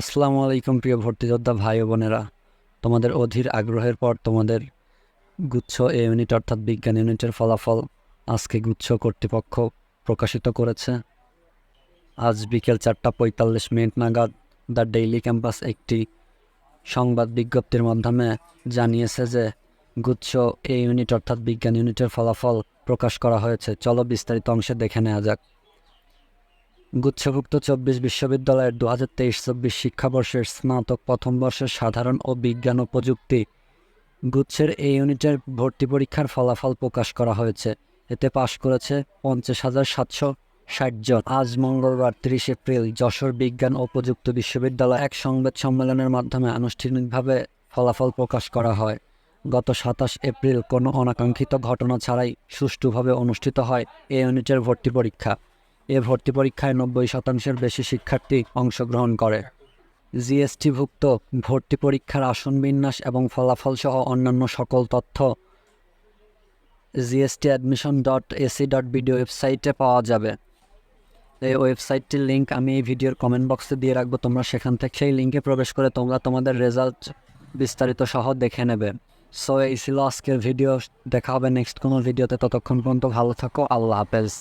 আসসালামু আলাইকুম প্রিয় ভর্তিযোদ্ধা ভাই ও বোনেরা। তোমাদের অধীর আগ্রহের পর তোমাদের গুচ্ছ এ ইউনিট অর্থাৎ বিজ্ঞান ইউনিটের ফলাফল আজকে গুচ্ছ কর্তৃপক্ষ প্রকাশিত করেছে। আজ বিকেল চারটা পঁয়তাল্লিশ মিনিট নাগাদ দ্য ডেইলি ক্যাম্পাস একটি সংবাদ বিজ্ঞপ্তির মাধ্যমে জানিয়েছে যে গুচ্ছ এ ইউনিট অর্থাৎ বিজ্ঞান ইউনিটের ফলাফল প্রকাশ করা হয়েছে। চলো বিস্তারিত অংশে দেখে নেওয়া যাক। গুচ্ছভুক্ত চব্বিশ বিশ্ববিদ্যালয়ের দু হাজার তেইশ চব্বিশ শিক্ষাবর্ষের স্নাতক প্রথম বর্ষের সাধারণ ও বিজ্ঞান ও প্রযুক্তি গুচ্ছের এই ইউনিটের ভর্তি পরীক্ষার ফলাফল প্রকাশ করা হয়েছে। এতে পাশ করেছে পঞ্চাশ হাজার সাতশো ষাট জন। আজ মঙ্গলবার তিরিশ এপ্রিল যশোর বিজ্ঞান ও প্রযুক্তি বিশ্ববিদ্যালয় এক সংবাদ সম্মেলনের মাধ্যমে আনুষ্ঠানিকভাবে ফলাফল প্রকাশ করা হয়। গত সাতাশ এপ্রিল কোনো অনাকাঙ্ক্ষিত ঘটনা ছাড়াই সুষ্ঠুভাবে অনুষ্ঠিত হয় এ ইউনিটের ভর্তি পরীক্ষা। এ ভর্তি পরীক্ষায় নব্বই শতাংশের বেশি শিক্ষার্থী অংশগ্রহণ করে। জিএসটিভুক্ত ভর্তি পরীক্ষার আসন বিন্যাস এবং ফলাফল সহ অন্যান্য সকল তথ্য GST admission dot AC dot BD ওয়েবসাইটে পাওয়া যাবে। এই ওয়েবসাইটটির লিঙ্ক আমি এই ভিডিওর কমেন্ট বক্সে দিয়ে রাখব। তোমরা সেখান থেকে সেই লিঙ্কে প্রবেশ করে তোমরা তোমাদের রেজাল্ট বিস্তারিত সহ দেখে নেবে। সো এই ছিল আজকের ভিডিও দেখা হবে নেক্সট কোনো ভিডিওতে ততক্ষণ পর্যন্ত ভালো থাকো। আল্লাহ হাফেজ।